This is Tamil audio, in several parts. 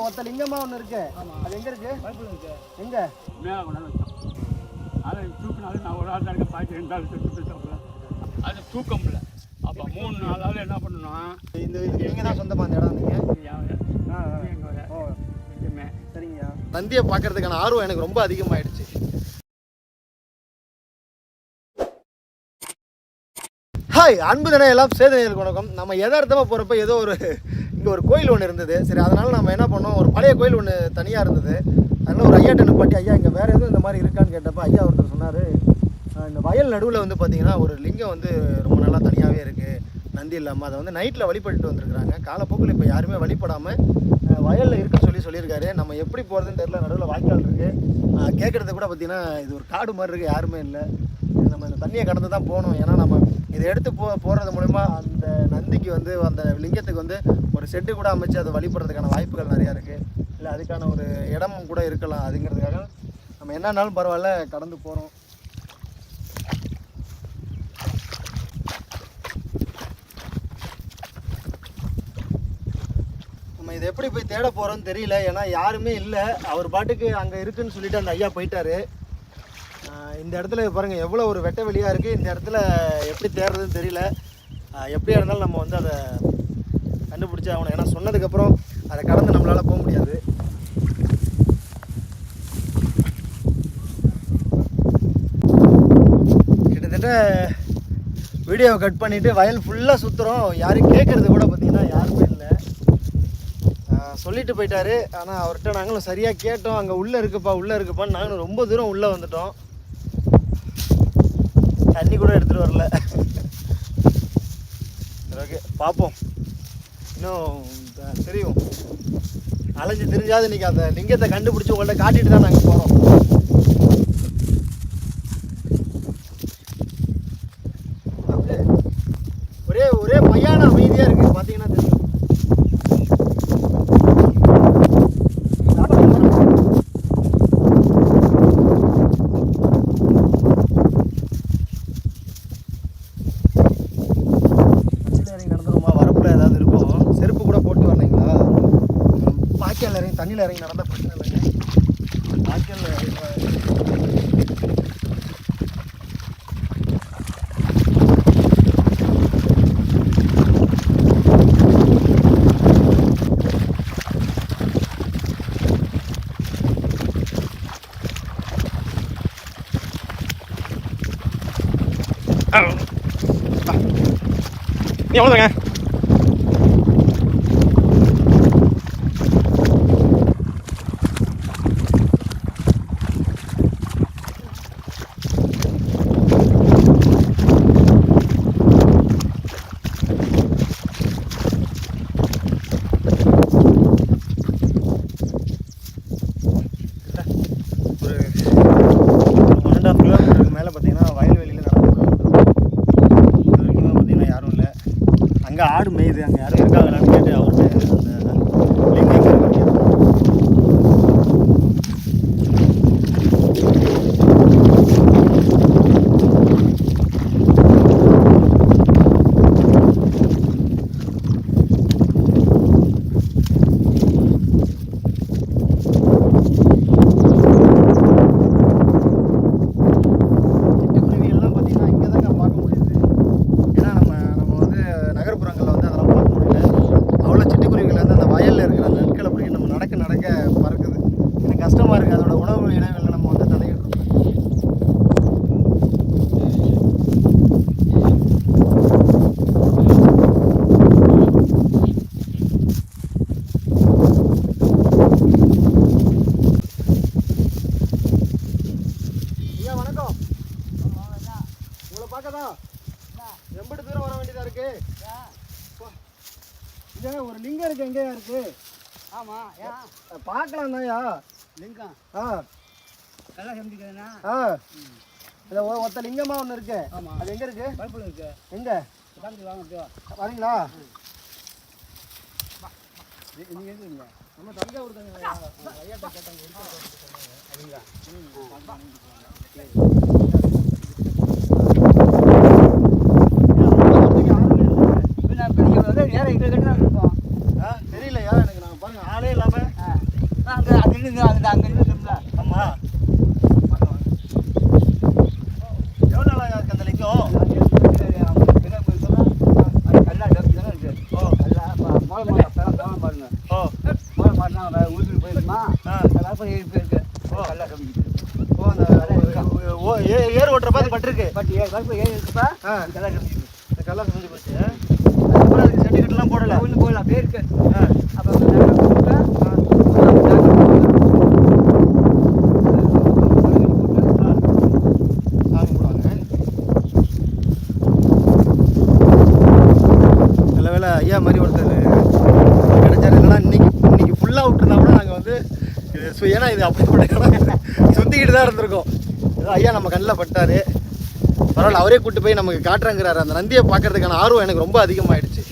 ஒத்த லிங்கமா ஒன்று இருக்கு. அது எங்க இருக்கு? பைப்பில் இருக்கு எங்க? அதை தூக்கினாலும் நான் ஒரு ஆள் தான் பாய்ச்சி ரெண்டு ஆள் தூக்கி போயிட்டாப்புல அது தூக்க முடியல அப்போ மூணு நாளால் என்ன பண்ணணும் இந்த இதுக்கு நீங்க தான் சொந்தமா அந்த இடம் நீங்க ஆ, ஆ. எங்கள் ஓ சரிங்கய்யா. நந்தியை பார்க்கறதுக்கான ஆர்வம் எனக்கு ரொம்ப அதிகமாயிடுச்சு. ஹாய் அன்பு தினம் எல்லாம் வணக்கம். நம்ம யதார்த்தமாக போகிறப்ப ஏதோ ஒரு இங்கே ஒரு கோயில் ஒன்று இருந்தது. சரி அதனால் நம்ம என்ன பண்ணோம்? ஒரு பழைய கோயில் ஒன்று தனியாக இருந்தது. அதனால் ஒரு ஐயா நிப்பாட்டி ஐயா இங்கே வேறு எதுவும் இந்த மாதிரி இருக்கான்னு கேட்டப்போ ஐயா ஒருத்தர் சொன்னார் இந்த வயல் நடுவில் வந்து பார்த்திங்கன்னா ஒரு லிங்கம் வந்து ரொம்ப நல்லா தனியாகவே இருக்குது நந்தி இல்லாமல் அதை வந்து நைட்டில் வழிபட்டு வந்திருக்கிறாங்க. காலப்போக்கில் இப்போ யாருமே வழிபடாமல் வயலில் இருக்குன்னு சொல்லி சொல்லியிருக்காரு. நம்ம எப்படி போகிறதுன்னு தெரில நடுவில் வாய்க்கால் இருக்குது கேட்குறது கூட பார்த்திங்கன்னா இது ஒரு காடு மாதிரி இருக்குது யாருமே இல்லை. நம்ம இந்த தண்ணியை கடந்து தான் போகணும். ஏன்னா நம்ம இதை எடுத்து போ போகிறது மூலிமா அந்த நந்திக்கு வந்து அந்த லிங்கத்துக்கு வந்து ஒரு செட்டு கூட அமைச்சு அதை வழிபடுறதுக்கான வாய்ப்புகள் நிறையா இருக்குது இல்லை அதுக்கான ஒரு இடமும் கூட இருக்கலாம் அதுங்கிறதுக்காக நம்ம என்னன்னாலும் பரவாயில்ல கடந்து போகிறோம் நம்ம இதை எப்படி போய் தேட போகிறோம்னு தெரியல. ஏன்னா யாருமே இல்லை. அவர் பாட்டுக்கு அங்கே இருக்குன்னு சொல்லிட்டு அந்த ஐயா போயிட்டாரு. இந்த இடத்துல பாருங்கள் எவ்வளோ ஒரு வெட்ட வெளியாக இருக்குது இந்த இடத்துல எப்படி தேடுறதுன்னு தெரியல. எப்படியா இருந்தாலும் நம்ம வந்து அதை கண்டுபிடிச்சி ஆகணும். ஏன்னா சொன்னதுக்கப்புறம் அதை கடந்து நம்மளால் போக முடியாது. கிட்டத்தட்ட வீடியோவை கட் பண்ணிவிட்டு வயல் ஃபுல்லாக சுற்றுறோம் யாரும் கேட்குறது கூட பார்த்திங்கன்னா யாருமே இல்லை. சொல்லிட்டு போயிட்டாரு. ஆனால் அவர்கிட்ட நாங்களும் சரியாக கேட்டோம். அங்கே உள்ளே இருக்குப்பா உள்ளே இருக்குப்பான்னு நாங்களும் ரொம்ப தூரம் உள்ளே வந்துட்டோம். தண்ணி கூட எடுத்துகிட்டு வரல. சரி ஓகே பார்ப்போம். இன்னும் த- தெரியும். அலைஞ்சு தெரிஞ்சாது இன்னைக்கு அந்த லிங்கத்தை கண்டுபிடிச்சி உங்கள்கிட்ட காட்டிட்டு தான் நாங்கள் போகிறோம் ஒரே ஒரே பையான அமைதியாக இருக்குது பார்த்தீங்கன்னா தெரியும் கீழே இறங்கி நடந்துருமா வரப்புல ஏதாவது இருக்கும் செருப்பு கூட போட்டு வரலைங்களா தண்ணியில் இறங்கி நடந்தால் பிரச்சனை இல்லைங்க. வாய்க்கால் நீ எவ்வளோங்க ஒரு ஒன் அண்ட் ஆஃப் கிலோமீட்டருக்கு மேலே பார்த்தீங்கன்னா வயல்வெளியில் நடந்து இது வரைக்குமே பார்த்தீங்கன்னா யாரும் இல்லை அங்கே ஆடு மேயுது அங்கே யாரும் இருக்காங்களான்னு கேட்டு அவர்கிட்ட அந்த லிங்க் எங்கே இருக்கு கேட்டோம். சிட்டுக்குருவி எல்லாம் பார்த்தீங்கன்னா இங்கே தாங்க பார்க்க முடியுது ஏன்னா நம்ம நம்ம வந்து நகர்ப்புறங்களில் வந்து அதெல்லாம் பார்க்க முடியல அவ்வளோ சிட்டுக்குருவிகள் வந்து அந்த வயலில் இருக்கிற அந்த நெற்களை பிடிக்க நம்ம நடக்க நடக்க பறக்குது எனக்கு கஷ்டமாக இருக்குது அதோட உணவு இனங்களில் நம்ம வந்து தலையிட்டு இருக்கோம் ஐயா வணக்கம் உங்களை பார்க்க தான் எம்பிட்டு தூரம் வர வேண்டியதா இருக்கு. இங்க ஒரு லிங்கம் இருக்கு எங்கேயா இருக்கு? அஹ் பார்க்கலாம் தான்யா லிங்கம். ஆ. நல்லா சமைக்கிறதுனா ஆ. இந்த ஒ- ஒத்த லிங்கமா ஒன்று இருக்கு. ஆமாம் அது எங்க இருக்கு? பைப்பில் இருக்கு. எங்க? வாங்க வரீங்களா? நீங்கள் இருக்குங்க நம்ம தஞ்சாவூர் தாங்க ஐயாட்ட கேட்டாங்க அப்படிங்களா இப்போ நான் பெரிய நேரம் எங்கே கட்டினா இருப்போம் தெரியலையா எனக்கு நான் பாருங்க ஆளே இல்லாம ஆ அங்க அங்க இருந்து அங்க அங்க இருந்து ஆமா எவ்வளோ நாளாக இருக்கு அந்த லிங்கம் ஓ ஆ ஓ அந்த ஓ ஏ ஏர் ஓட்டுற பார்த்து பட்டிருக்கு ஆ இந்த கல்லா செஞ்சு போச்சு அதுக்கப்புறம் அதுக்கு சர்டிஃபிகேட்லாம் போடல ஆ சாமி கும்பிடுவாங்க நல்ல வேலை ஐயா மாதிரி ஒருத்தர் கிடைச்சாரு இல்லைன்னா இன்னைக்கு இன்னைக்கு ஃபுல்லாக விட்டுருந்தா கூட நாங்கள் வந்து சு- ஏன்னா இது அப்படிப்பட்ட இடம் சுற்றிக்கிட்டு தான் இருந்திருக்கோம் ஐயா நம்ம கண்ணில் பட்டாரு பரவாயில்ல அவரே கூட்டு போய் நமக்கு காட்டுறங்கிறாரு. அந்த நந்தியை பார்க்கறதுக்கான ஆர்வம் எனக்கு ரொம்ப அதிகமாகிடுச்சு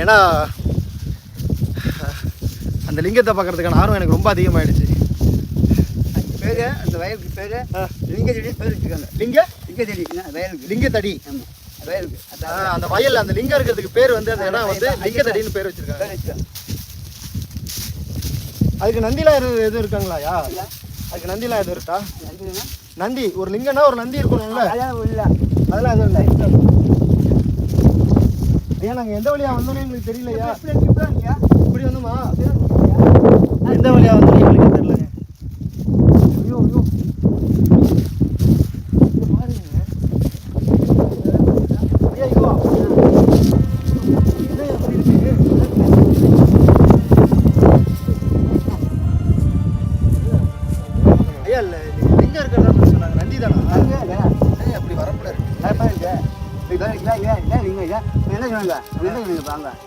ஏன்னா அந்த லிங்கத்தை பார்க்கறதுக்கான ஆர்வம் எனக்கு ரொம்ப அதிகமாகிடுச்சு பேரு அந்த வயலுக்கு பேரு ஆ. லிங்க செடி பேர் வச்சுருக்காங்க லிங்க? லிங்க செடி என்ன வயலுக்கு. லிங்கத்தடி. ஆமா வயலுக்கு. அந்த வயல் அந்த லிங்கம் இருக்கிறதுக்கு பேர் வந்து அந்த இடம் வந்து லிங்கத்தடின்னு பேர் வச்சிருக்காங்க பேர் வச்சுருக்காங்க. அதுக்கு நந்திலாம் எதுவும் இருக்காங்களாயா? அதுக்கு நந்திலாம் எதுவும் இருக்கா? நந்தி ஒரு லிங்கம்னா ஒரு நந்தி இருக்கணும்ல? அதான் இல்லை. அதெல்லாம் எதுவும் இல்லை. ஐயா நாங்கள் எந்த வழியா வந்தோம்னு எங்களுக்கு தெரியலையா? இப்படி வந்தோமா? எந்த வழியா வந்தோம்?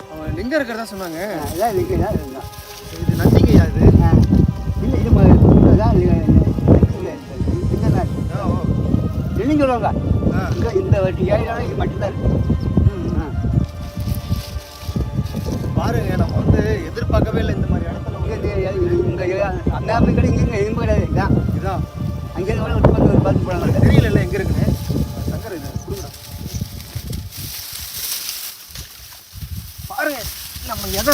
அவங்க லிங்கம் இருக்கிறதா சொன்னாங்க. இது நந்திங்கய்யா இது? ஆ, ஓ. ஆ. இந்த வட்டி ஏழு மட்டும்தான் பாருங்க நம்ம வந்து எதிர்பார்க்கவே இல்லை இந்த மாதிரி இடத்துல வந்து. அந்த கிடையாது இங்கே எதுவும் கிடையாது இதான். இதான் அங்கே இருந்து பார்த்து போனாங்க தெரியல எங்க இருக்குன்னு சங்கர் இது கொடுங்க பாருங்க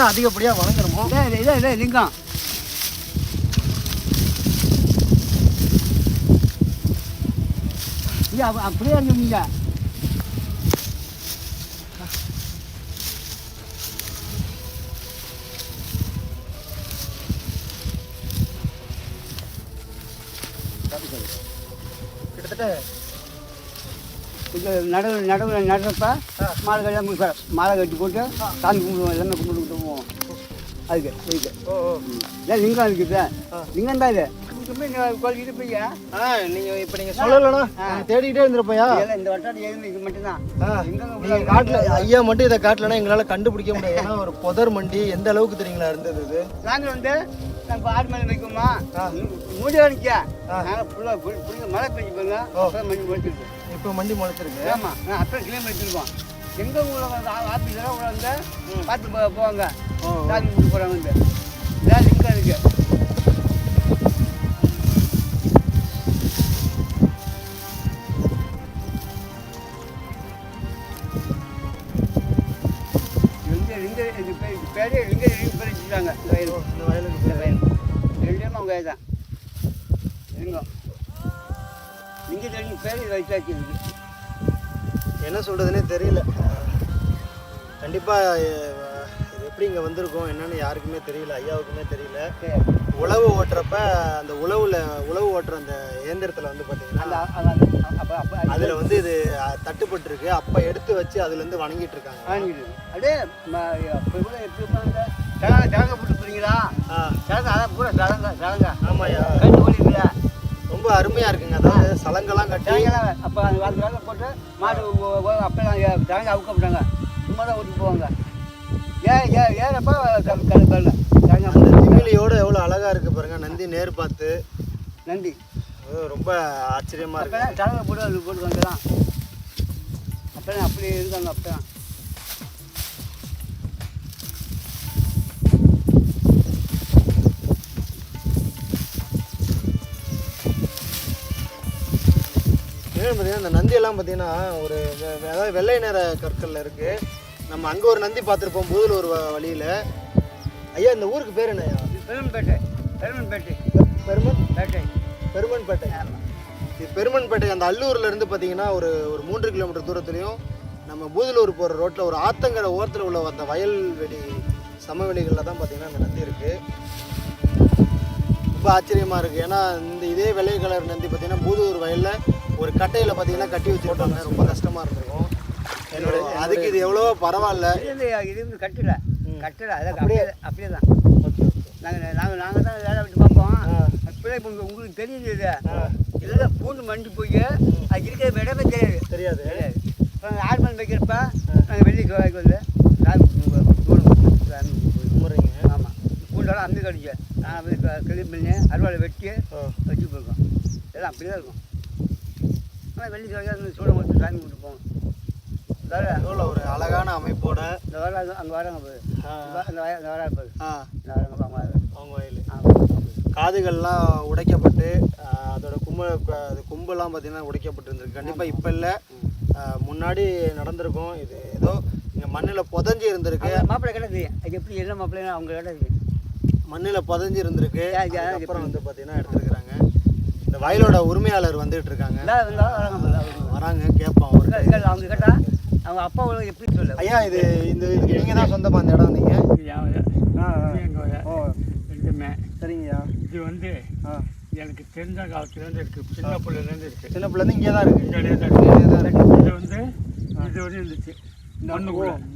நம்ம எதை அதிகப்படியா வணங்குறோமோ இதான் இதான் இதான் லிங்கம். அப்ப அப்படியே இருந்தீங்க கிட்டத்தட்ட இது நடவு நடவு நடுறப்ப மாலை கட்டி மாலை கட்டி போட்டு சாமி கும்பிடுவோம் எல்லாமே கும்பிட்டு அதுக்கு இதுக்கு. ஓ ஓ. இதான் லிங்கம் இருக்குது. லிங்கம் தான் இது. நீங்க இப்ப நீங்க சொல்லலனா தேடிக்கிட்டே இருந்திருப்பையா இந்த ஏழு இது மட்டும்தான். நீங்க காட்டல ஐயா மட்டும் இதை காட்டலன்னா எங்களால கண்டுபிடிக்க முடியாது. ஏன்னா ஒரு புதர் மண்டி எந்த அளவுக்கு தெரியுங்களா இருந்தது இது? நாங்கள் வந்து நம்ம ஆடு மேலே வைக்குமா? ஆ. மூடி நிற்க நாங்கள் ஃபுல்லாக பிடிங்க மழை பெஞ்சு போங்க ஓ. அப்புறம் மணி முடிச்சிருக்கு இப்போ மண்டி முளைச்சிருக்கு. ஆமாம் நான் அப்புறம் கிலோமீட்டர் வச்சுருக்கோம். எங்கே உள்ள வந்து உள்ள வந்து பார்த்து போவாங்க. சாமி கும்பிட்டு போகிறாங்க வந்து இதான் லிங்கம் இருக்கு லிங்க லிங்க இது பேர் பேர் வச்சுருக்காங்க இந்த வயல் இந்த வயலுக்கு இந்த வயல் ரெண்டுமே அவங்க தான் லிங்கம் லிங்க தெரிஞ்சு பேர் இது இதுக்கு என்ன சொல்றதுனே தெரியல. கண்டிப்பா அஹ், இது எப்படி இங்க வந்திருக்கோம் என்னன்னு யாருக்குமே தெரியல ஐயாவுக்குமே தெரியல. உழவு ஓட்டுறப்ப அந்த உழவுல உழவு ஓட்டுற அந்த இயந்திரத்துல வந்து அப்போ அதுல வந்து இது தட்டுப்பட்டு இருக்கு அப்ப எடுத்து வச்சு அதுல இருந்து வணங்கிட்டு இருக்காங்க அப்படியே கிழங்க போட்டு போறீங்களா கிழங்க அதான் பூரா கிழங்க கிழங்க ஆமாய்யா ரொம்ப அருமையா இருக்குங்க அதாவது சலங்கெல்லாம் கட்டி அப்போ அந்த கிழங்க போட்டு மாடு அப்போ கிழங்க அவுக்கப்பட்டாங்க சும்மா தான் ஓட்டிட்டு போவாங்க ஏன் ஏன் ஏறப்போ கிழங்க அந்த திமிலியோட எவ்வளவு அழகா இருக்கு பாருங்க. நந்தி நேர் பார்த்து. அது ரொம்ப ஆச்சரியமா அப்போ இருக்கு. கிழங்க போட்டு அது போட்டு வந்துடலாம். அப்போ அப்படி இருக்காங்க அப்போ. பார்த்தீங்கன்னா இந்த நந்தி எல்லாம் பார்த்தீங்கன்னா ஒரு அதாவது வெள்ளை நிற கற்கள்ல இருக்கு. நம்ம அங்கே ஒரு நந்தி பார்த்துருப்போம் பூதல் ஒரு வழியில. ஐயா இந்த ஊருக்கு பேர் என்ன ஐயா பெரும்பேட்டை பெருமன்பேட்டை. பெருமன்? பேட்டை பெருமன்பேட்டை. இது பெருமன்பேட்டை அந்த அல்லூர்ல இருந்து பார்த்தீங்கன்னா ஒரு ஒரு மூன்று கிலோமீட்டர் தூரத்துலையும் நம்ம பூதலூர் போகிற ரோட்டில் ஒரு ஆத்தங்கரை ஓரத்தில் உள்ள அந்த வயல்வெளி சமவெளிகளில் தான் பார்த்தீங்கன்னா இந்த நந்தி இருக்குது ரொம்ப ஆச்சரியமாக இருக்குது ஏன்னா இந்த இதே வெள்ளை கலர் நந்தி பார்த்தீங்கன்னா பூதலூர் வயலில் ஒரு கட்டையில் பார்த்தீங்கன்னா கட்டி வச்சுருப்பாங்க. ரொம்ப கஷ்டமாக இருந்திருக்கும். அதுக்கு இது எவ்வளவோ பரவாயில்ல. இது இது வந்து கட்டல கட்டல. அதான் அப்படியே? அப்படியே தான். நாங்கள் நாங்கள் நாங்கள் தான் வேலை விட்டு பார்ப்போம். அப்படியே இப்போ உங்க- உங்களுக்கு தெரியுது இது. இதெல்லாம் பூண்டு மண்டி போய் அது இருக்கிற இடமே தெரியாது. தெரியாது. நாங்கள் ஆடு மணி வைக்கிறப்ப நாங்கள் வெள்ளி கோவாய்க்கு வந்து ஆமாம் பூண்டெல்லாம் அம்மி கடிச்சு நான் போய் க- கிளீன் பண்ணி அறுவாலை வெட்டி வச்சு போயிருக்கோம். எல்லாம் அப்படியே தான் இருக்கும். ஆனால் வெள்ளி கோவாய்க்கு சூடம் கொடுத்து சாமி போவோம். எவ்வளோ ஒரு அழகான அமைப்போட இந்த வர அங்கே வராங்க. இந்த வர இந்த ஆ. வராங்க அவங்க. அவங்க வயல். காதுகள்லாம் உடைக்கப்பட்டு அதோட கும்ப அது கும்பெல்லாம் பார்த்தீங்கன்னா உடைக்கப்பட்டு இருந்திருக்கு கண்டிப்பாக இப்போ இல்லை. முன்னாடி நடந்திருக்கும். இது ஏதோ இங்கே மண்ணில் புதஞ்சு இருந்திருக்கு. மாப்பிள்ளை அது எப்படி என்ன மாப்பிள்ளைன்னு அவங்க தெரியும். மண்ணில் புதஞ்சு இருந்திருக்கு. அப்புறம் வந்து பார்த்தீங்கன்னா எடுத்துருக்குறாங்க. இந்த வயலோட உரிமையாளர் வந்துட்டு இருக்காங்க. வராங்க. கேட்போம் அவங்க கேட்டா? அவங்க அப்பா எப்படி சொல்ல? ஐயா இது இந்த இதுக்கு நீங்கள் தான் சொந்தமாக அந்த இடம் நீங்கள் ஓ. ரெண்டுமே. சரிங்கய்யா. இது வந்து ஆ. எனக்கு தெரிஞ்ச காலத்துலேருந்து இருக்குது சின்ன பிள்ளைலேருந்து இருக்குது சின்ன பிள்ளைந்து இங்கே தான் இருக்குது இங்கே தான் இருக்கு. இது வந்து இது வரையும் இருந்துச்சு.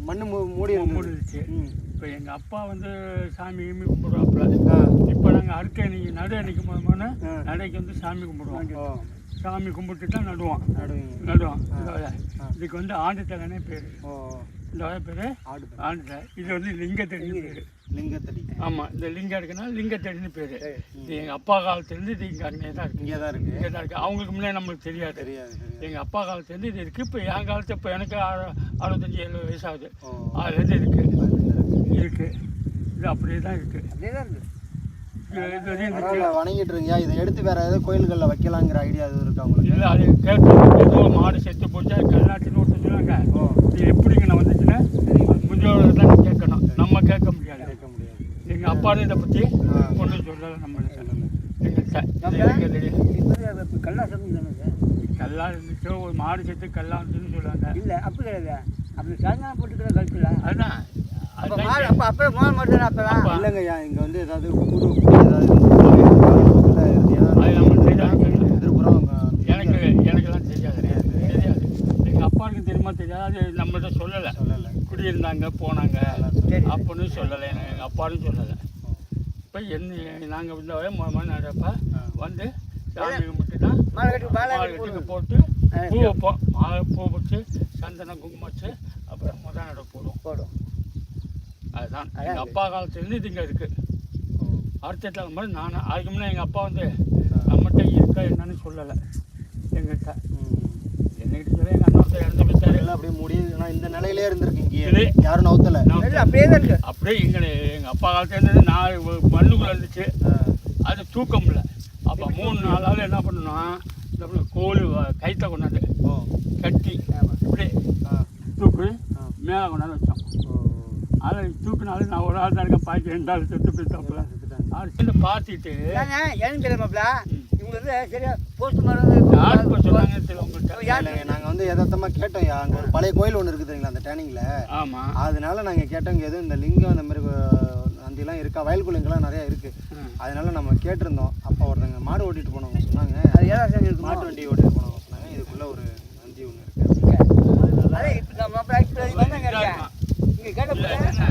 மண்ணு மூ- மூடி மூடிடுச்சு ம். இப்போ எங்கள் அப்பா வந்து சாமி கிமி கும்பிடுவாப்புல. இப்போ நாங்கள் அறுக்க அன்னைக்கு நடு அன்னைக்கு போனோம்னா. நடைக்கு வந்து சாமி கும்பிடுவோம். சாமி கும்பிட்டு தான் நடுவோம். நடுவோம். இதுக்கு வந்து ஆண்டு தலைனே பேர். இந்த பேர் ஆடு ஆண்டு தலை இது வந்து லிங்கத்தடின்னு பேர். லிங்கத்தடி ஆமாம் இந்த லிங்கம் இருக்குன்னா லிங்கத்தடின்னு பேர். இது எங்கள் அப்பா காலத்துலேருந்து இது இங்கே அங்கே தான் இருக்குது இங்கே தான் இருக்கு. இங்கே தான் இருக்குது அவங்களுக்கு முன்னே நம்மளுக்கு தெரியாது. தெரியாது எங்கள் அப்பா காலத்துலேருந்து இது இருக்குது இப்போ என் காலத்து இப்போ எனக்கு அறு- அறுபத்தஞ்சி எழுபது வயசாகுது அதுலேருந்து இருக்குது இருக்குது இது அப்படியே தான் இருக்குது அப்படியே தான் இருக்கு. வணங்கிட்டு இருக்கீங்க இதை எடுத்து வேற ஏதாவது கோயில்களில் வைக்கலாங்கிற ஐடியா எதுவும் இருக்கா உங்களுக்கு? இல்லை அது கேட்டு ஏதோ மாடு செத்து போச்சா கல்லாட்டின்னு சொன்னாங்க ஓ. இது எப்படிங்க நான் வந்துச்சுன்னா? முதியோரை தான் கேட்கணும். நம்ம கேட்க முடியாது. கேட்க முடியாது. எங்கள் அப்பா இதை பற்றி. ஒன்றும் சொல்லலை நம்ம கல்லா கல்லா இருந்துச்சோ ஒரு மாடு செத்து கல்லா இருந்துச்சுன்னு சொல்லுவாங்க இல்லை அப்படி கிடையாது. அப்படி சாயங்காலம் போட்டுக்கிற கழுத்துல அதுதான் அப்போ மாடு அப்போ அப்போ மாடு மட்டும் தான் அப்போலாம் அப்பா. இல்லைங்க ஐயா இங்கே வந்து ஏதாவது குரு ஏதாவது எனக்கு எனக்கெல்லாம் தெரியாது தெரியாது. எங்கள் அப்பாவுக்கு தெரியுமா தெரியாது? அது நம்மள்ட்ட சொல்லலை. சொல்லலை. குடியிருந்தாங்க போனாங்க. அப்படின்னு சொல்லலை எனக்கு எங்கள் அப்பாவும் சொல்லலை. இப்போ என்ன நாங்கள் இந்த வரை மொ மணி நடப்ப வந்து சாமி கும்பிட்டு தான் மாலை கட்டி. போட்டு பூ வைப்போம். மாலை பூ வச்சு சந்தனம் குங்குமம் வச்சு அப்புறம் முத நட போடுவோம் போடும் அதான். எங்கள். அப்பா காலத்துலேருந்து இது இங்கே இருக்குது அடுத்த தலைமுறை நான் அதுக்கு முன்னே எங்கள் அப்பா வந்து நம்மகிட்ட இருக்கா என்னன்னு சொல்லலை. எங்ககிட்ட. என்கிட்ட சொல்ல எங்கள் அண்ணா இறந்து போயிட்டாரு எல்லாம் அப்படியே மூடி ஆனால் இந்த நிலையிலே இருந்திருக்கு இங்கேயே. இது. யாரும் நவுத்தலை. நான் அப்படியே தான் இருக்கு. அப்படியே எங்கள் எங்கள் அப்பா காலத்துல இருந்தது நான் ஒரு மண்ணுக்குள்ள இருந்துச்சு. அது தூக்கம் இல்லை அப்போ மூணு நாளாவது என்ன பண்ணணும் இந்த கோழி கொண்டாந்து ஓ. கட்டி இப்படி ஆ. தூக்கு. மேலே கொண்டாந்து வச்சோம். அதை தூக்குனாலும் நான் ஒரு ஆள் தான் இருக்கேன். பாக்கி ரெண்டு ஆள் செத்து. அது சின்ன பார்த்துட்டு எனக்கு தெரியுமாப்ல. இவங்க வந்து சரியா போஸ்ட் மரம் யார் இப்போ சொன்னாங்கன்னு தெரியல உங்கள்கிட்ட நாங்கள் வந்து யதார்த்தமாக கேட்டோம். அங்கே ஒரு பழைய கோயில் ஒன்று இருக்குது தெரியுங்களா அந்த டேனிங்கில் ஆமாம் அதனால நாங்கள் கேட்டோம் இங்கே எதுவும் இந்த லிங்கம் இந்த மாதிரி அஹ், நந்திலாம் இருக்கா? வயல்குள்ளைங்கெல்லாம் நிறையா இருக்குது அதனால நம்ம கேட்டிருந்தோம். அப்போ ஒருத்தங்க மாடு ஓட்டிட்டு போனவங்க சொன்னாங்க. அது ஏதாவது மாட்டு வண்டி ஓட்டிட்டு போனவங்க சொன்னாங்க. இதுக்குள்ள ஒரு நந்தி ஒன்று இருக்கு அதே இப்போ நம்ம அப்புறம் இப்படி வந்தாங்க இங்கே கேட்ட இல்லை போது என்ன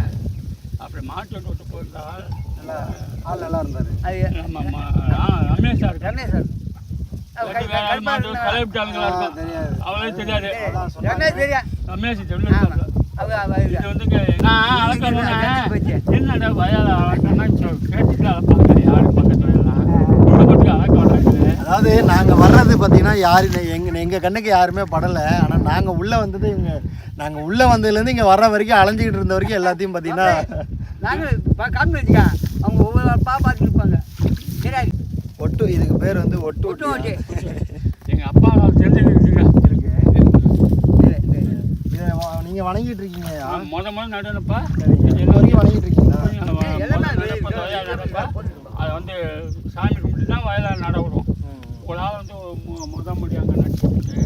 மாட்டு விட்டு போயிருந்தா நல்லா ஆள் நல்லா இருந்தார். அது ரமேஷா இருக்கு ரமேஷ் சார். தெரியாது. தெரியாது. ரமேஷ் அவர் இது வந்துங்க நான். என்னடா வயல கேட்டுட்டு அளப்பாங்க யாரு பக்கத்துல எல்லாம் இவங்க மட்டும் அளக்க மாட்டாங்க அதாவது நாங்கள் வர்றது பார்த்தீங்கன்னா யாரு எங்கள் எங்கள் கண்ணுக்கு யாருமே படலை. ஆனால் நாங்கள் உள்ளே வந்தது இவங்க நாங்கள் உள்ளே வந்ததுலேருந்து இங்கே வர்ற வரைக்கும் அலைஞ்சிக்கிட்டு இருந்த வரைக்கும் எல்லாத்தையும் பார்த்தீங்கன்னா நாங்கள் காமி வச்சுக்கா அவங்க ஒவ்வொரு பா பார்த்துட்டு இருப்பாங்க. சரி ஒட்டு இதுக்கு பேர் வந்து ஒட்டு விட்டு ஓட்டி எங்க அப்பா இதை நீங்கள் வணங்கிட்டு இருக்கீங்க. முத முத நடுனப்பா இது வரைக்கும் வணங்கிட்டு இருக்கீங்களா? அதை வந்து சாமி கும்பிட்டு தான் வயலில் நட ஆள் வந்து முத முடி அங்கே நட்டு விட்டு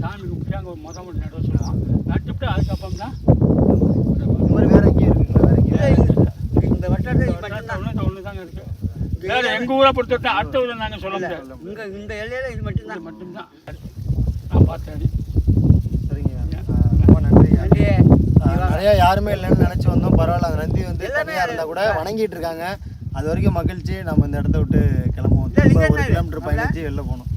சாமி கும்பிட்டு அங்கே ஒரு முத முடி நட சொல்லுவோம் நட்டுவிட்டு அதுக்கப்புறம் தான் வேற இந்த ஒன்று இந்த ஒன்று தாங்க இருக்குது வேறு எங்கள் ஊரை பொறுத்தவரை அடுத்த ஊரில் நாங்கள் சொல்ல முடியாது. இங்கே இந்த எல்லையில் இது மட்டும்தான். மட்டும்தான். நான் பார்த்தேன் நிறைய யாருமே இல்லைன்னு நினைச்சு வந்தோம். பரவாயில்ல அந்த நந்தி வந்து எல்லாமே தனியா இருந்தா கூட வணங்கிட்டு இருக்காங்க. அது வரைக்கும் மகிழ்ச்சி. நம்ம இந்த இடத்த விட்டு கிளம்புவோம். ஒரு? கிலோமீட்டர் பயணிச்சு வெளில போகணும்.